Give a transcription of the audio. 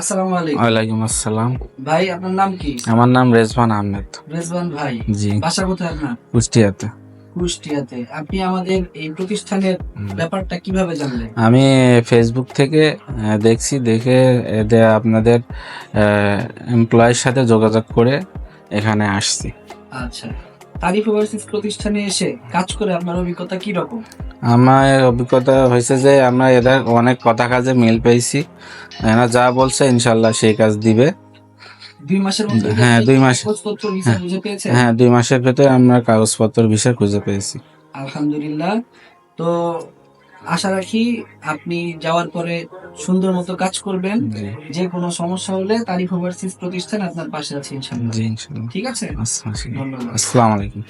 আসসালামু আলাইকুম। ওয়ালাইকুম আসসালাম। ভাই আপনার নাম কি? আমার নাম রেজভান আহমেদ। রেজবান ভাই জি। বাসা কোথায় আপনার? কুষ্টিয়াতে। কুষ্টিয়াতে। আপনি আমাদের এই প্রতিষ্ঠানের ব্যাপারটা কীভাবে জানলেন? আমি ফেসবুক থেকে দেখছি দেখে এদের আপনাদের এমপ্লয়ের সাথে যোগাযোগ করে এখানে আসছি। আচ্ছা। তারিফ ওভারসিজ প্রতিষ্ঠানে এসে কাজ করে আপনার অভিজ্ঞতা কি রকম আমার অভিজ্ঞতা হয়েছে যে আমরা এদের অনেক কথা কাজে মিল পেয়েছি। এরা যা বলছে ইনশাল্লাহ সেই কাজ দিবে। হ্যাঁ, দুই মাস। ভিসা পেয়েছেন হ্যাঁ। দুই মাসের ভেতরে আমরা কাগজপত্র বিষয় খুঁজে পেয়েছি। আলহামদুলিল্লাহ। তো আশা রাখি আপনি যাওয়ার পরে সুন্দর মতো কাজ করবেন। যে কোনো সমস্যা হলে তারিফ ওভারসিজ প্রতিষ্ঠান আপনার পাশে আছে ইনশাআল্লাহ জি ঠিক আছে? আসসালামু আলাইকুম।